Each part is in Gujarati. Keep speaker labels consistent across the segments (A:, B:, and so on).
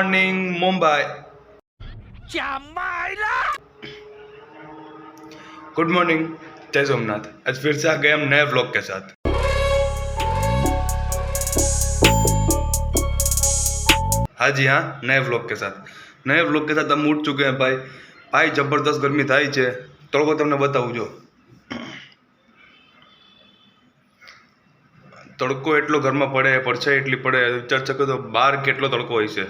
A: મોર્નિંગ મુંબઈ गुड मॉर्निंग जय सोमनाथ आज फिर से आ गए हम नए व्लॉग के साथ हाँ जी हाँ नए व्लॉग के साथ नए व्लॉग के साथ हम उठ चुके हैं भाई ભાઈ જબરદસ્ત ગરમી થાય છે તડકો તમને બતાવું જો તડકો એટલો ઘરમાં પડે પડછાઈ એટલી પડે વિચાર શકો તો બહાર કેટલો તડકો હોય છે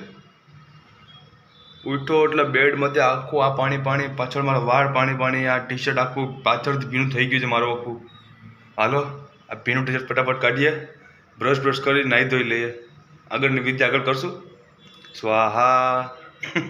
A: ઉઠો એટલે બેડમાંથી આખું આ પાણી પાણી, પાછળ મારા વાળ પાણી પાણી, આ ટી શર્ટ આખું પાછળથી ભીનું થઈ ગયું છે મારું આખું. હાલો, આ ભીનું ટી શર્ટ ફટાફટ કાઢીએ બ્રશ બ્રશ કરી, નાહી ધોઈ લઈએ. આગળની વિદ્યા આગળ કરશું. સ્વાહા.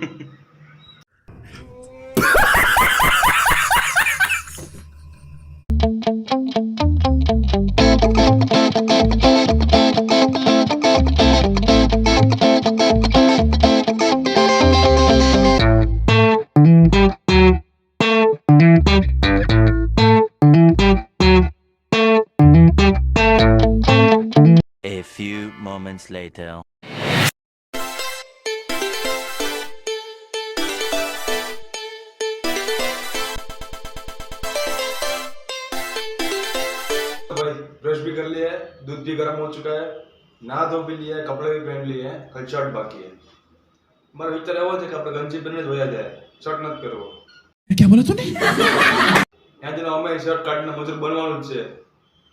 B: moments later.
A: भाई ब्रश भी कर लिया है दूध भी गर्म हो चुका है नहा धो भी लिया है कपड़े भी पहन लिए हैं कल शर्ट बाकी है મારો વિચાર એવો છે કે આપણે ગંજી પહેરીને જ વયા જાય શર્ટ નથી કરવો
C: क्या बोला तूने
A: ત્યાં જઈને અમે શર્ટ કાઢીને મજૂર બનવાનું જ છે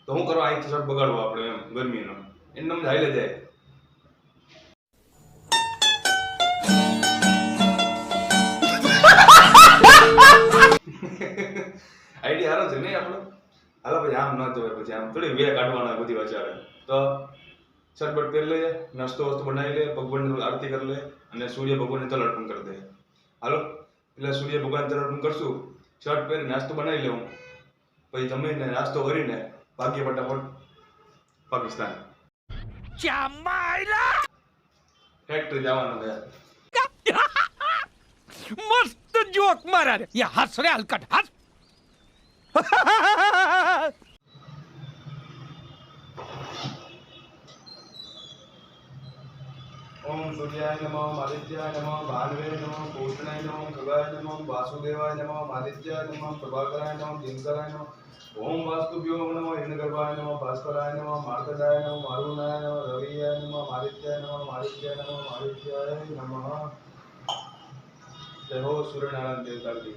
A: તો હું કરવા અહીંથી શર્ટ બગાડવો આપણે એમ ગરમીનો એમને એમ જ હાલે જાય આઈડિયા હારો છે નહીં આપણો? હાલો પછી આમ ન જવાય પછી આમ થોડી વે કાઢવાના બધી વચારે તો શર્ટ પહેર લઈએ નાસ્તો વસ્તુ બનાવી લે ભગવાનની આરતી કરી લે અને સૂર્ય ભગવાનને તલ અર્પણ કરી દે હાલો? એટલે સૂર્ય ભગવાન તલ અર્પણ કરશું શર્ટ પહેરી નાસ્તો બનાવી લેવું. પછી જમીને નાસ્તો કરીને ભાગ્ય ફટાફટ પાકિસ્તાન. ફેક્ટરી જવાનું છે.
C: तो जोक मारा रे। ये हंस रे हलकट हंस।
A: ओम सूर्याय नमो आदित्याय नमो भानवे नमो भूषणाय नमो खगाय नमो वासुदेवाय नमो आदित्याय नमो प्रभाकराय नमो दिनकराय ओम वास्तुभ्यो भास्कराय मार्कंडाय आदित्याय आदित्याय आदित्याय नमः। जय हो सूर्यनारायण देवता जी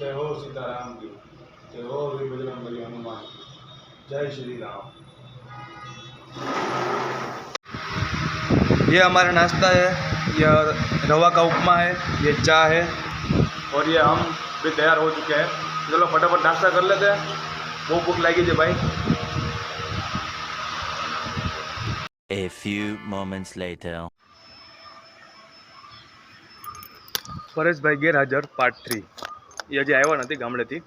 A: जय हो सीताराम जी जय हो वीर बजरंग बली हनुमान जय श्री राम। ये हमारा नाश्ता है। यह रवा का उपमा है ये चाय है। और ये हम भी तैयार हो चुके हैं। चलो फटाफट नाश्ता कर लेते हैं। वो भूख लगी थी भाई।
B: A few moments later.
A: પરેશભાઈ ગેરહાજર પાર્ટ થ્રી એ હજી આવ્યા નથી ગામડેથી.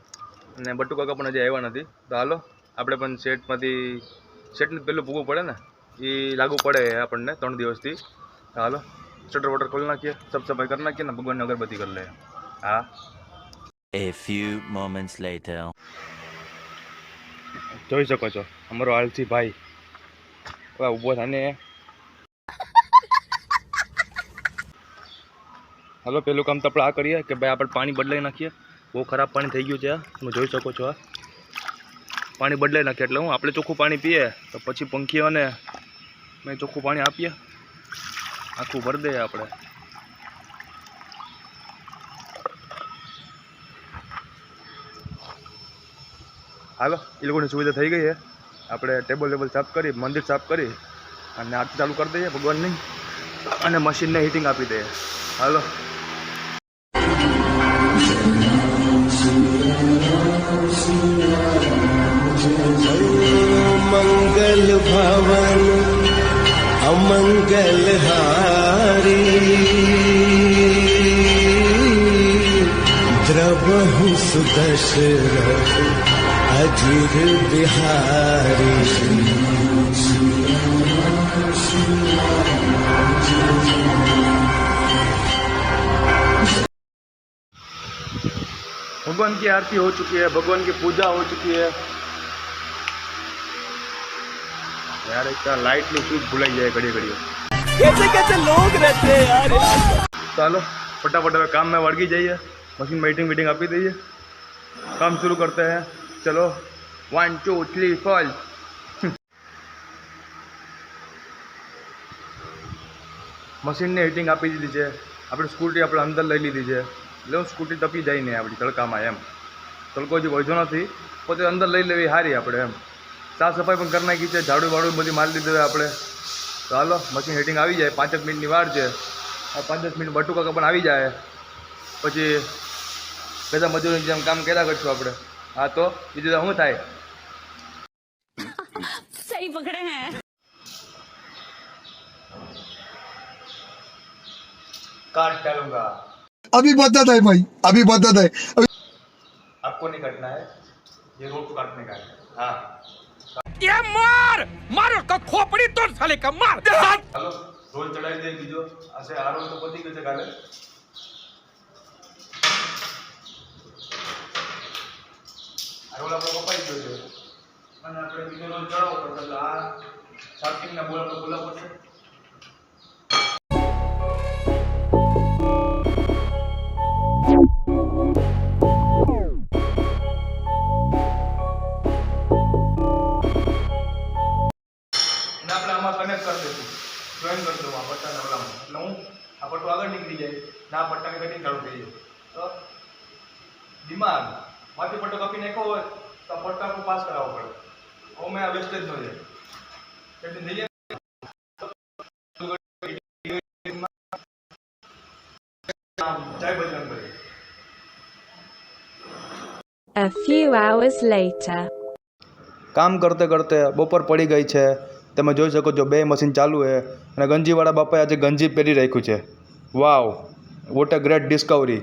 A: અને બટુ કાકા પણ હજી આવ્યા નથી. તો હાલો આપણે પણ સેટમાંથી શેટને પેલું ભૂગવું પડે ને એ લાગુ પડે આપણને ત્રણ દિવસથી. હાલો શટર વટર ખોલી નાખીએ સાફ સફાઈ કરી નાખીએ ને ભગવાનની અગરબત્તી કરી લઈએ. હા.
B: A few moments later.
A: જોઈ શકો છો અમારો આલસી ભાઈ. હવે ઊભો થાને. હાલો, પેલું કામ તો આપણે આ કરીએ કે ભાઈ આપણે પાણી બદલાઈ નાખીએ. બહુ ખરાબ પાણી થઈ ગયું છે તમે જોઈ શકો છો, આ. પાણી બદલાઈ નાખીએ એટલે હું આપણે ચોખ્ખું પાણી પીએ, તો પછી પંખીઓને મેં ચોખ્ખું પાણી આપીએ. આખું ભરી દઈએ આપણે. હાલો, એ લોકોની સુવિધા થઈ ગઈ છે. આપણે ટેબલ ટેબલ સાફ કરી, મંદિર સાફ કરી અને આરતી ચાલુ કરી દઈએ, ભગવાનની. અને મશીનને હીટિંગ આપી દઈએ. હાલો.
D: मंगल भवन, अमंगल हारी। द्रवहु सुदशरथ अजिर बिहारी।
A: भगवान की आरती हो चुकी है, भगवान की पूजा हो चुकी है। યાર એક લાઇટનું સ્વિચ ભૂલાઈ જાય ઘડી ઘડી
C: कैसे कैसे लोग रहते हैं यार
A: ચાલો ફટાફટ હવે કામ में વળગી જઈએ મશીન मीटिंग मीटिंग આપી દઈએ કામ शुरू करते हैं ચલો વન ટુ થ્રી ફોર મશીનને હીટિંગ આપી દીધી છે આપણે સ્કૂટી આપણે અંદર લઈ લીધી છે એટલે હું સ્કૂટી તપી જાય નહીં આપણી તડકામાં એમ તડકો હજી વધ્યો નથી પોતે અંદર લઈ લેવી સારી આપણે એમ સાફ સફાઈ પણ કરી નાખી છે ઝાડુ વાડુ બધી મારી લીધી છે આપણે તો હાલો મશીન હીટિંગ આવી જાય પાંચેક મિનિટની વાર છે આ પાંચ દસ મિનિટ બટુ કાકા પણ આવી જાય પછી બધા મજૂરની જેમ કામ કર્યા કરશું આપણે હા તો બીજું તો શું થાય
E: सही पकड़े हैं
A: काट डालूंगा
F: अभी बताता है भाई अभी बताता है अभी
A: आपको नहीं काटना है ये रोड को काटने का है हाँ
C: એ માર! મારો તો ખોપડી તોડ સાલે કે માર!
A: હાલો રોલ ચડાવી દે બીજો. આ છે તો પતી ગયો છે કાલે આ રોલ આપણો કપાઈ ગયો છે. અને આપણે બીજો રોલ ચડાવવો પડશે આ સ્ટાર્ટિંગના બોલ આપણે બોલાવવો પડશે. જય બજરંગ બલી.
G: A few hours later.
A: કામ કરતે કરતે બપોર પડી ગઈ છે. તમે જોઈ શકો છો બે મશીન ચાલુ છે અને ગંજીવાળા બાપાએ આજે ગંજી પહેરી રાખ્યું છે. Wow what a great discovery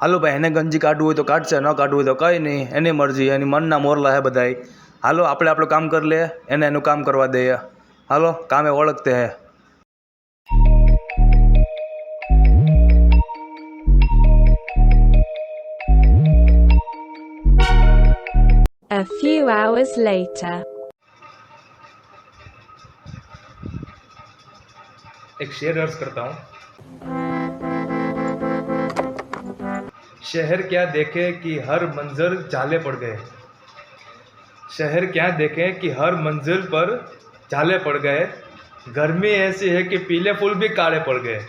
A: હાલો ભાઈ એને ગંજી કાઢવું હોય તો કાઢશે ન કાઢવું હોય તો કંઈ નહીં. એની મરજી એની મનના મોરલા હે બધાય. હાલો આપણે આપણું કામ કરી લે એને એનું કામ કરવા દઈએ. હાલો કામે ઓળખતે હે.
G: A few hours later.
A: एक शेर अर्ज़ करता हूँ। शहर क्या देखे कि हर मंजर जाले पड़ गए? शहर क्या देखे कि हर मंजिल पर जाले पड़ गए? गर्मी ऐसी है कि पीले फूल भी काले पड़ गए।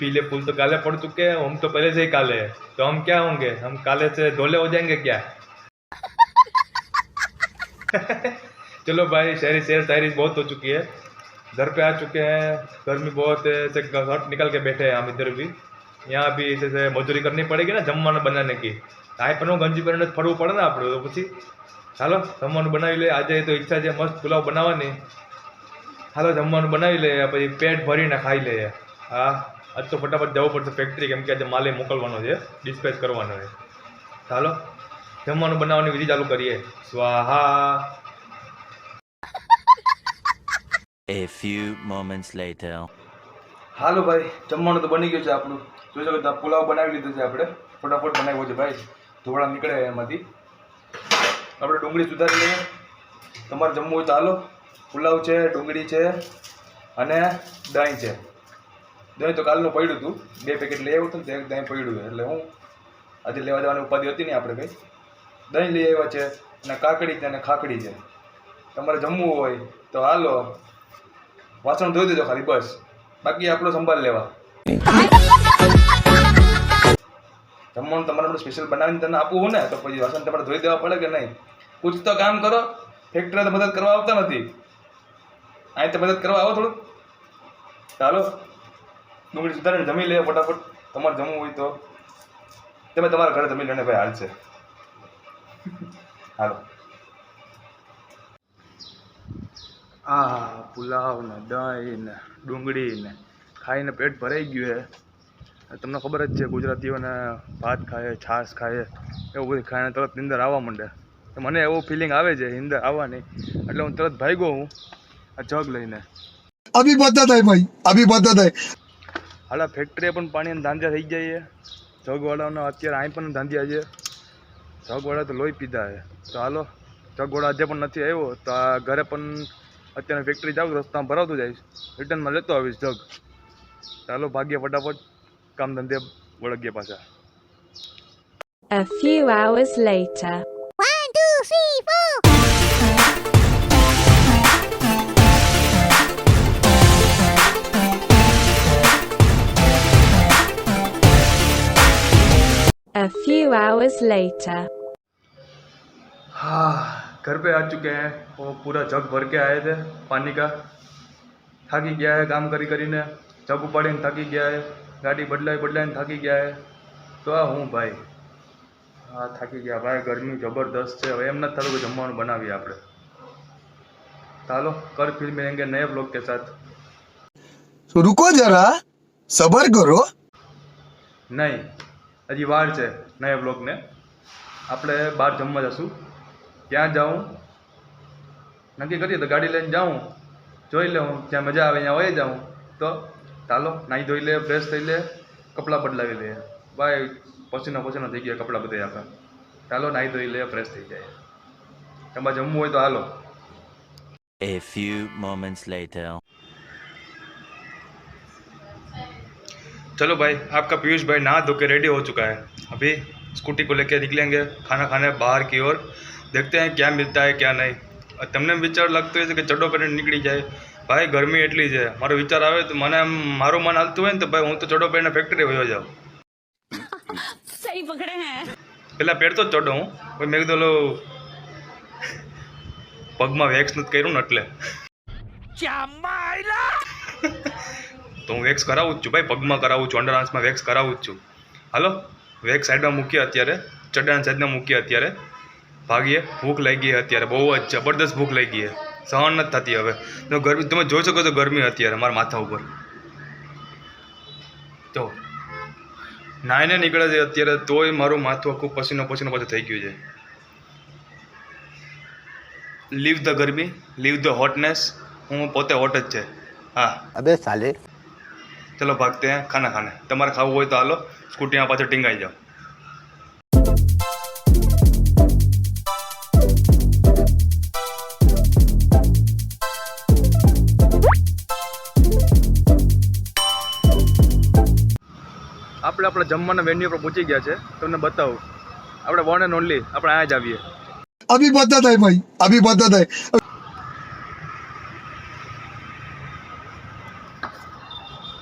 A: पीले फूल तो काले पड़ चुके हैं हम तो पहले से ही काले हैं तो हम क्या होंगे हम काले से धोले हो जाएंगे क्या चलो भाई शहरी शेर शायरी बहुत हो चुकी है घर पे आ चुके हैं गर्मी बहुत है ऐसे घर निकल के बैठे हैं हम इधर भी यहाँ भी जैसे मजदूरी करनी पड़ेगी ना जमवाना बनाने की આ પણ ગંજી પહેરીને જ ફરવું પડે ને આપણે તો પછી હાલો જમવાનું બનાવી લે આજે તો ઈચ્છા છે મસ્ત પુલાવ બનાવવાની હાલો જમવાનું બનાવી લે પછી પેટ ભરીને ખાઈ લઈએ હા આજ તો ફટાફટ જવું પડશે ફેક્ટરી કેમ કે આજે માલે મોકલવાનો છે ડિસ્પેચ કરવાનો છે. ચાલો જમવાનું બનાવવાની વિધિ ચાલુ કરીએ. સ્વાહા.
B: A few moments later.
A: હાલો ભાઈ જમવાનું તો બની ગયું છે આપણું. જોઈ શકો તો પુલાવ બનાવી લીધો છે આપણે. ફટાફટ બનાવ્યો છે ભાઈ. ધોળા નીકળે એમાંથી. આપણે ડુંગળી સુધારી લઈએ. તમારે જમવું હોય તો હાલો. પુલાવ છે ડુંગળી છે અને દહીં છે. દહીં તો કાલનું પડ્યું હતું. બે પેકેટ લઈ આવ્યો હતું ને એક દહીં પડ્યું એટલે હું આજે લેવા જવાની ઉપાધિ હતી નહીં આપણે કંઈ. દહીં લઈ આવ્યા છે અને કાકડી છે અને ખાકડી છે. તમારે જમવું હોય તો હાલો, વાસણ ધોઈ દેજો ખાલી બસ. બાકી આપણો સંભાળ લેવા. જમવાનું તમારે આપણે સ્પેશિયલ બનાવીને તને આપવું હોય ને, તો પછી વાસણ તમારે ધોઈ દેવા પડે કે નહીં? કુછ તો કામ કરો ફેક્ટરી મદદ કરવા આવતા નથી. અહીં તો મદદ કરવા આવો થોડુંક. ચાલો. ડુંગળી સુધારીને જમી લે ફટાફટ. તમારે જમવું હોય તો. તમે તમારા ઘરે જમી લઈને ભાઈ હાલ છે. હાલો. આ પુલાવ ને દહીં ને ડુંગળી ને ખાઈને પેટ ભરાઈ ગયું છે. તમને ખબર જ છે ગુજરાતીઓને ભાત ખાય છાશ ખાય એવું બધું ખાઈને તરત નીંદર આવવા માંડે. મને એવો ફિલિંગ આવે છે નીંદર આવવાની. એટલે હું તરત ભાઈ ભાગ્યો હું આ જગ લઈને.
F: અભી બધા થાય ભાઈ અભી બધા થાય
A: હાલા ફેક્ટરીએ પણ પાણીના ધાંધ્યા થઈ જાય છે. જગવાળાનો અત્યારે અહીં પણ ધાંધ્યા છે. જગવાળા તો લોહી પીધા છે. તો હાલો જગવાળા આજે પણ નથી આવ્યો. તો આ ઘરે પણ અત્યારે ફેક્ટરી જાઉં રસ્તામાં ભરાવતો જઈશ. રિટર્નમાં લેતો આવીશ જગ. ચાલો ભાગ્ય ફટાફટ. કામ ધંધે વળગ્યા પાછા.
G: A few hours later. A few hours later.
A: हाँ घर पे आ चुके हैं। वो पूरा जग भर के आए थे पानी का। થાકી ગયા હે કામ કરી કરીને જગ ઉપાડીને થાકી ગયા હે ગાડી બદલાઈ બદલાઈને થાકી ગયા હે તો આ હું ભાઈ હા થાકી ગયા ભાઈ ગરમી જબરદસ્ત છે હવે એમ નથી થતું જમવાનું બનાવીએ આપણે। ચાલો કર ફિલ્મ મિલેંગે નયે બ્લોગ કે
F: સાથ. રૂકો જરા સબર કરો.
A: નહીં. હજી વાર છે નયા બ્લોગને આપણે બહાર જમવા જશું. ત્યાં જાઉં. નક્કી કરીએ તો ગાડી લઈને જાઉં. જોઈ લઉં. જ્યાં મજા આવે ત્યાં વહી જાઉં. તો ચાલો, નાહી ધોઈ લે ફ્રેશ થઈ લે, કપડાં બદલાવી લે ભાઈ, પસીનો પસીનો થઈ ગયા કપડાં બધા આખા ચાલો, નાહી ધોઈ લે ફ્રેશ થઈ જાય. તમારે જમવું હોય તો હાલો.
B: A few moments later.
A: चलो भाई आपका पीयूष भाई नहा धो के रेडी हो चुका है अभी स्कूटी को लेकर निकलेंगे खाना खाने बाहर की ओर देखते हैं क्या मिलता है क्या नहीं और તમને વિચાર લાગતો હોય છે કે ચડો કરીને નીકળી જાય ભાઈ ગરમી એટલી છે મારો વિચાર આવે તો મને આમ મારું મન હાલતું હોય ને તો ભાઈ હું તો ચડો પહેરીને ફેક્ટરી વયો જાઉં
E: सही पकड़े हैं
A: પહેલાં પહેરતો જ ચડો હું પછી મેં કીધું ઓલો પગમાં વેક્સ નથી કર્યું ને એટલે તો હું વેક્સ કરાવું જ છું ભાઈ, પગમાં કરાવું છું અંડરઆર્મ્સમાં વેક્સ કરાવું જ છું. હાલો, વેક્સ સાઈડમાં મૂકીએ અત્યારે ચડ્ડાના સાઈડમાં મૂકીએ અત્યારે. ભાગીએ, ભૂખ લાગી ગઈ અત્યારે, બહુ જ જબરદસ્ત ભૂખ લાગી ગઈ. સહન નથી થતી હવે. તો ગરમી, તમે જોઈ શકો છો ગરમી અત્યારે મારા માથા ઉપર. તો નાઈને નીકળે છે અત્યારે, તોય મારું માથું આખું પસીનો પસીનો પાછું થઈ ગયું છે. લીવ ધ ગરમી લીવ ધ હોટનેસ હું પોતે હોટ જ છે. હા.
H: અબે સાલે
A: ચલો ભાગતે હે ખાના ખાને. તમારે ખાવું હોય તો હાલો સ્કૂટીમાં પાછળ ટીંગાઈ જાઓ. આપણે આપણા જમવાના વેન્યુ પર પહોંચી ગયા છે. તમને બતાવું. આપણે વન એન્ડ ઓનલી આપણે અહીંયા જ આવીએ.
F: અભી બધા થાય ભાઈ અભી બધા થાય.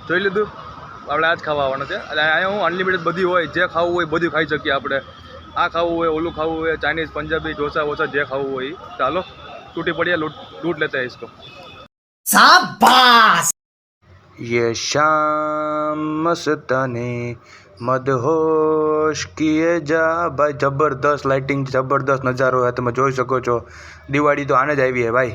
A: જોઈ લીધું આપણે આ જ ખાવા આવવાના છે એટલે અહીંયા હું અનલિમિટેડ બધી હોય જે ખાવું હોય બધું ખાઈ શકીએ આપણે આ ખાવું હોય ઓલું ખાવું હોય ચાઇનીઝ પંજાબી ઢોસા વોસા જે ખાવું હોય ઈ. ચાલો તૂટી પડીએ લૂટ લૂટ લેતા हैं इसको ये शाम मस्तानी મદહોશ કિએ જા ભાઈ જબરદસ્ત લાઇટિંગ જબરદસ્ત નજારો હે તમે જોઈ શકો છો દિવાળી તો આને જ આવી હે ભાઈ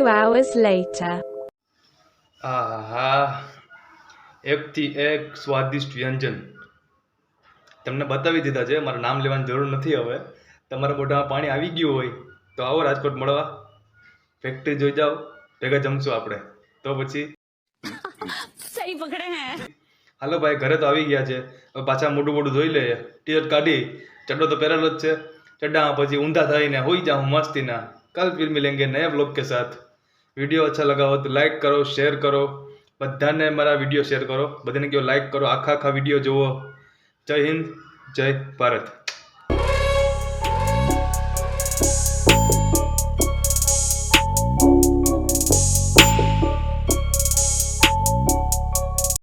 G: two hours later.
A: આહા. એકથી એક સ્વાદિષ્ટ વ્યંજન. તમને બતાવી દીધા છે મારે નામ લેવાની જરૂર નથી હવે. તમારા મોઢામાં પાણી આવી ગયું હોય તો આવો રાજકોટ મળવા. ફેક્ટરી જોઈ જાઓ ભેગા જમશું આપણે. તો પછી?
E: સહી પકડે હે.
A: હાલો ભાઈ ઘરે તો આવી ગયા છે. હવે પાછા મોટું મોટું જોઈ લઈએ. ટીશર્ટ કાઢી. ચડ્ડો તો પહેરેલો જ છે. ચડ્ડામાં પછી ઊંધા થઈને હોઈ જાઉં મસ્તીના. કાલ ફિર મિલેંગે નયા બ્લોગ કે સાથ. વીડિયો અચ્છા લગા હો તો લાઈક કરો શેર કરો. બધાને મારા વીડિયો શેર કરો. બધાને કહો લાઈક કરો. આખા આખા વીડિયો જુઓ જય હિન્દ, જય ભારત.